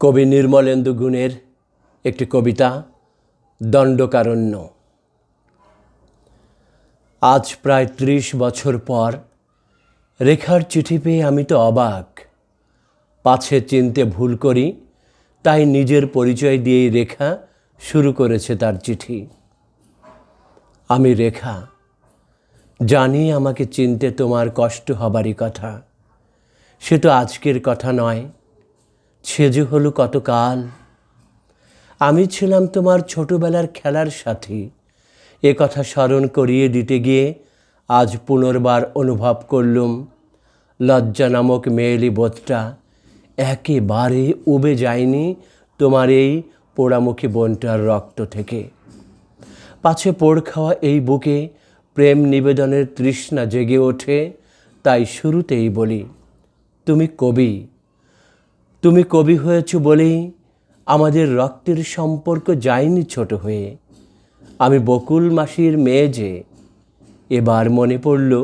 কবি নির্মলেন্দু গুণের একটি কবিতা, দণ্ডকারণ্য। আজ প্রায় ত্রিশ বছর পর রেখার চিঠি পেয়ে আমি তো অবাক। পাছে চিনতে ভুল করি, তাই নিজের পরিচয় দিয়েই রেখা শুরু করেছে তার চিঠি। আমি রেখা, জানি আমাকে চিনতে তোমার কষ্ট হবারই কথা। সে তো আজকের কথা নয় সে যে হলো কতকাল। আমি ছিলাম তোমার ছোটবেলার খেলার সাথী। এ কথা স্মরণ করিয়ে দিতে গিয়ে আজ পুনর্বার অনুভব করলুম। লজ্জা নামক মেয়েলি বোধটা একেবারে উবে যায়নি তোমার এই পোড়ামুখী বোনটার রক্ত থেকে। পাছে পোড় খাওয়া এই বুকে প্রেম নিবেদনের তৃষ্ণা জেগে ওঠে, তাই শুরুতেই বলি, তুমি কবি তুমি কবি হয়েছ বলেই আমাদের রক্তের সম্পর্ক যায়নি ছোট হয়ে। আমি বকুল মাসির মেয়ে যে, এবার মনে পড়ল